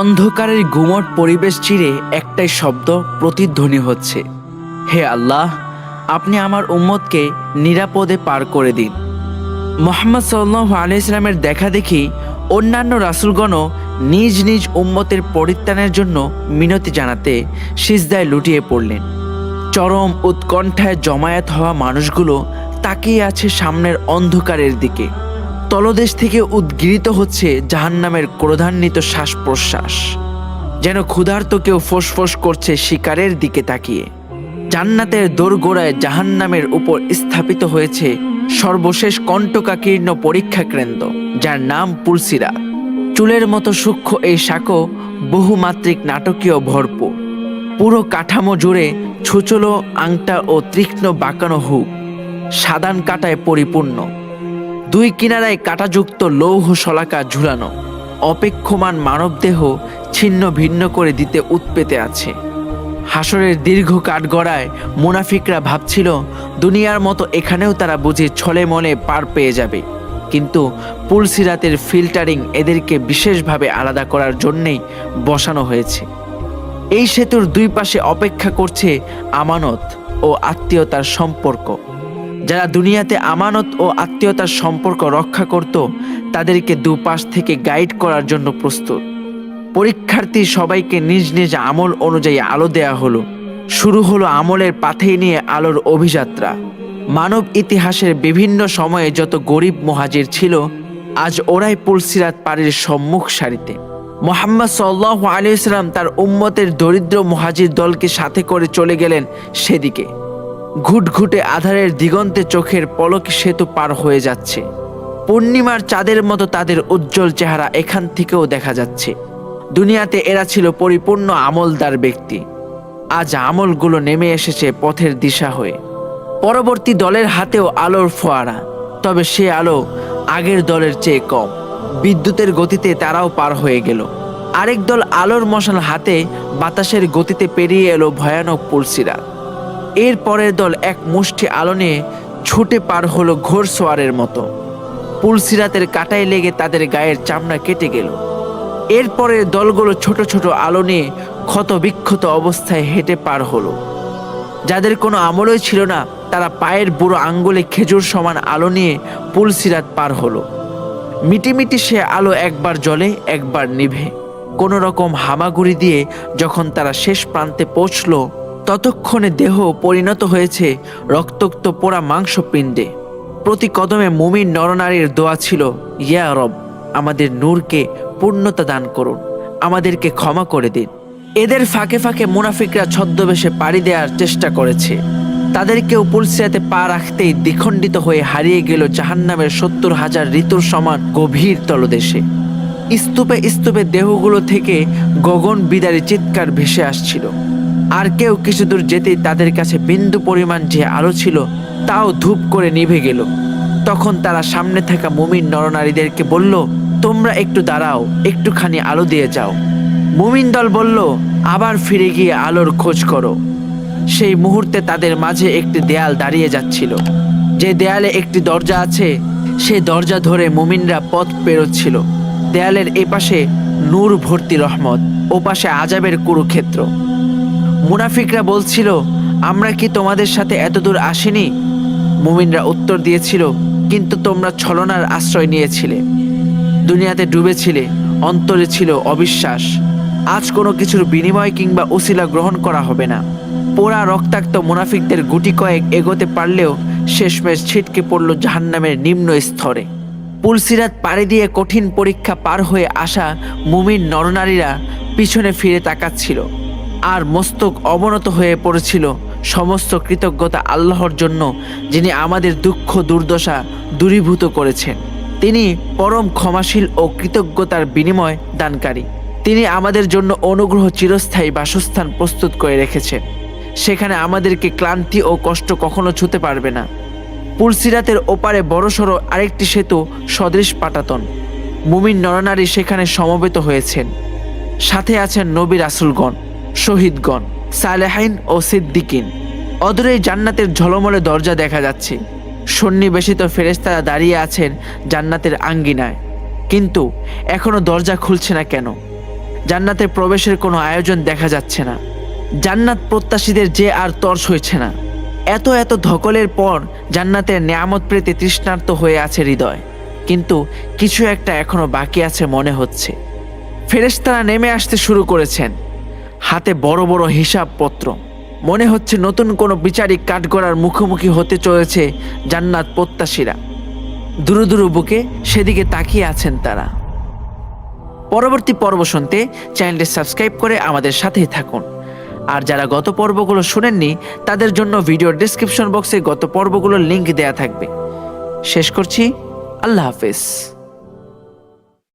অন্ধকারের গুমট পরিবেশ চিরে একটাই শব্দ প্রতিধ্বনি হচ্ছে। হে আল্লাহ, আপনি আমার উম্মতকে নিরাপদে পার করে দিন। মোহাম্মদ সাল্লাহ আলাইসলামের দেখা দেখি অন্যান্য রাসুলগণও নিজ নিজ উম্মতের পরিত্রাণের জন্য মিনতি জানাতে সিজদায় লুটিয়ে পড়লেন। চরম উৎকণ্ঠায় জমায়েত হওয়া মানুষগুলো তাকিয়ে আছে সামনের অন্ধকারের দিকে। তলদেশ থেকে উদ্গৃহীত হচ্ছে জাহান্নামের ক্রোধান্বিত শ্বাস প্রশ্বাস যেন ক্ষুধার্ত কেউ ফোঁস করছে শিকারের দিকে তাকিয়ে। জান্নাতের দোরগোড়ায় জাহান্নামের উপর স্থাপিত হয়েছে সর্বশেষ কণ্টকাকীর্ণ পরীক্ষা কেন্দ্র যার নাম পুলসিরা। চুলের মতো সূক্ষ্ম এই শাকো বহুমাত্রিক নাটকীয় ভরপুর। পুরো কাঠামো জুড়ে ছুচলো আংটা ও তীক্ষ্ণ বাঁকানো হুক, সাদান কাটায় পরিপূর্ণ। দুই কিনারায় কাটাযুক্ত লৌহ শলাকা ঝুলানো, অপেক্ষমান মানবদেহ ছিন্ন ভিন্ন করে দিতে উৎপেতে আছে। হাসরের দীর্ঘ কাঠগড়ায় মুনাফিকরা ভাবছিল, দুনিয়ার মতো এখানেও তারা বুঝে ছলে মলে পার পেয়ে যাবে। কিন্তু পুলসিরাতের ফিল্টারিং এদেরকে বিশেষভাবে আলাদা করার জন্যেই বসানো হয়েছে। এই সেতুর দুই পাশে অপেক্ষা করছে আমানত ও আত্মীয়তার সম্পর্ক। যারা দুনিয়াতে আমানত ও আত্মীয়তার সম্পর্ক রক্ষা করত, তাদেরকে দুপাশ থেকে গাইড করার জন্য প্রস্তুত। পরীক্ষার্থী সবাইকে নিজ নিজ আমল অনুযায়ী আলো দেয়া হলো। শুরু হলো আমলের পাথেই নিয়ে আলোর অভিযাত্রা। মানব ইতিহাসের বিভিন্ন সময়ে যত গরিব মহাজির ছিল, আজ ওরাই পুলসিরাত পাড়ির সম্মুখ সারিতে। মোহাম্মদ সাল্লাহ আলিয়াল্লাম তার উম্মতের দরিদ্র মহাজির দলকে সাথে করে চলে গেলেন সেদিকে। ঘুটঘুটে আধারের দিগন্তে চোখের পলক সেতু পার হয়ে যাচ্ছে। পূর্ণিমার চাঁদের মতো তাদের উজ্জ্বল চেহারা এখান থেকেও দেখা যাচ্ছে। দুনিয়াতে এরা ছিল পরিপূর্ণ আমলদার ব্যক্তি। আজ আমলগুলো নেমে এসেছে পথের দিশা হয়ে। পরবর্তী দলের হাতেও আলোর ফোয়ারা, তবে সে আলো আগের দলের চেয়ে কম। বিদ্যুতের গতিতে তারাও পার হয়ে গেল। আরেক দল আলোর মশাল হাতে বাতাসের গতিতে পেরিয়ে এলো ভয়ানক পুলসিরা। এর পরের দল এক মুষ্টি আলো নিয়ে ছুটে পার হলো ঘোর সোয়ারের মতো। পুলসিরাতের কাটায় লেগে তাদের গায়ের চামড়া কেটে গেল। এরপরের দলগুলো ছোট ছোট আলো নিয়ে ক্ষত বিক্ষত অবস্থায় হেঁটে পার হলো। যাদের কোনো আমলই ছিল না, তারা পায়ের বুড়ো আঙ্গুলে খেজুর সমান আলো নিয়ে পুলসিরাত পার হলো। মিটিমিটি সে আলো একবার জলে একবার নিভে। কোনো রকম হামাগুড়ি দিয়ে যখন তারা শেষ প্রান্তে পৌঁছলো ততক্ষণে দেহ পরিণত হয়েছে রক্তাক্ত পোড়া মাংসপিণ্ডে। প্রতি কদমে মুমিন নরনারীর দোয়া ছিল, ইয়া রব, আমাদের নূরকে পূর্ণতা দান করুন, আমাদেরকে ক্ষমা করে দিন। এদের ফাঁকে ফাঁকে মুনাফিকরা ছদ্মবেশে পাড়ি দেওয়ার চেষ্টা করেছে। তাদেরকে পুলসিয়াতে পা রাখতেই দ্বিখণ্ডিত হয়ে হারিয়ে গেল জাহান্নামের সত্তর হাজার ঋতুর সমান গভীর তলদেশে। স্তূপে স্তূপে দেহগুলো থেকে গগন বিদারী চিৎকার ভেসে আসছিল। আর কেউ কিছু দূর যেতেই তাদের কাছে বিন্দু পরিমাণ যে আলো ছিল, তাও ধূপ করে নিভে গেল। তখন তারা সামনে থাকা মুমিন নরনারীদেরকে বলল, তোমরা একটু দাঁড়াও, একটুখানি আলো দিয়ে যাও। মুমিন দল বলল, আবার ফিরে গিয়ে আলোর খোঁজ করো। সেই মুহূর্তে তাদের মাঝে একটি দেয়াল দাঁড়িয়ে যাচ্ছিল। যে দেয়ালে একটি দরজা আছে সেই দরজা ধরে মুমিনরা পথ পেরোচ্ছিল। দেয়ালের এপাশে নূর ভর্তি রহমত ও পাশে আজাবের কুরুক্ষেত্র। মুনাফিকরা বলছিল, আমরা কি তোমাদের সাথে এতদূর আসিনি? মুমিনরা উত্তর দিয়েছিল, কিন্তু তোমরা ছলনার আশ্রয় নিয়েছিলে। দুনিয়াতে ডুবেছিলে, অন্তরে ছিল অবিশ্বাস। আজ কোনো কিছুর বিনিময় কিংবা উসিলা গ্রহণ করা হবে না। পোড়া রক্তাক্ত মুনাফিকদের গুটি কয়েক এগোতে পারলেও শেষমেশ ছিটকে পড়ল জাহান্নামের নিম্ন স্তরে। পুলসিরাত পাড়ি দিয়ে কঠিন পরীক্ষা পার হয়ে আসা মুমিন নরনারীরা পিছনে ফিরে তাকাচ্ছিল। আর মস্তক অবনত হয়ে পড়েছিল। সমস্ত কৃতজ্ঞতা আল্লাহর জন্য, যিনি আমাদের দুঃখ, দুর্দশা দূরীভূত করেছেন। তিনি পরম ক্ষমাশীল ও কৃতজ্ঞতার বিনিময় দানকারী। তিনি আমাদের জন্য অনুগ্রহ চিরস্থায়ী বাসস্থান প্রস্তুত করে রেখেছেন। সেখানে আমাদেরকে ক্লান্তি ও কষ্ট কখনো ছুতে পারবে না। পুলসিরাতের ওপারে বড়সড় আরেকটি সেতু সদৃশ পাটাতন। মুমিন নরনারী সেখানে সমবেত হয়েছেন। সাথে আছেন নবী রাসুলগণ। শহীদগণ সালেহাইন ও সিদ্দিকিন অদূরেই জান্নাতের ঝলমলে দরজা দেখা যাচ্ছে। সন্নিবেশিত ফেরেস্তারা দাঁড়িয়ে আছেন জান্নাতের আঙ্গিনায়। কিন্তু এখনও দরজা খুলছে না কেন? জান্নাতে প্রবেশের কোনো আয়োজন দেখা যাচ্ছে না। জান্নাত প্রত্যাশীদের যে আর তর্স হয়েছে না। এত এত ধকলের পর জান্নাতের নেয়ামত পেতে তৃষ্ণার্ত হয়ে আছে হৃদয়। কিন্তু কিছু একটা এখনও বাকি আছে মনে হচ্ছে। ফেরেশতারা নেমে আসতে শুরু করেছেন। হাতে বড় বড় হিসাবপত্র। মনে হচ্ছে নতুন কোনো বিচারিক কাঠগড়ার মুখোমুখি হতে চলেছে জান্নাত প্রত্যাশীরা। দুরু দুরু বুকে সেদিকে তাকিয়ে আছেন তারা। পরবর্তী পর্ব শুনতে চ্যানেলটি সাবস্ক্রাইব করে আমাদের সাথেই থাকুন। আর যারা গত পর্বগুলো শুনেননি, তাদের জন্য ভিডিওর ডিসক্রিপশন বক্সে গত পর্বগুলোর লিংক দেয়া থাকবে। শেষ করছি। আল্লাহ হাফেজ।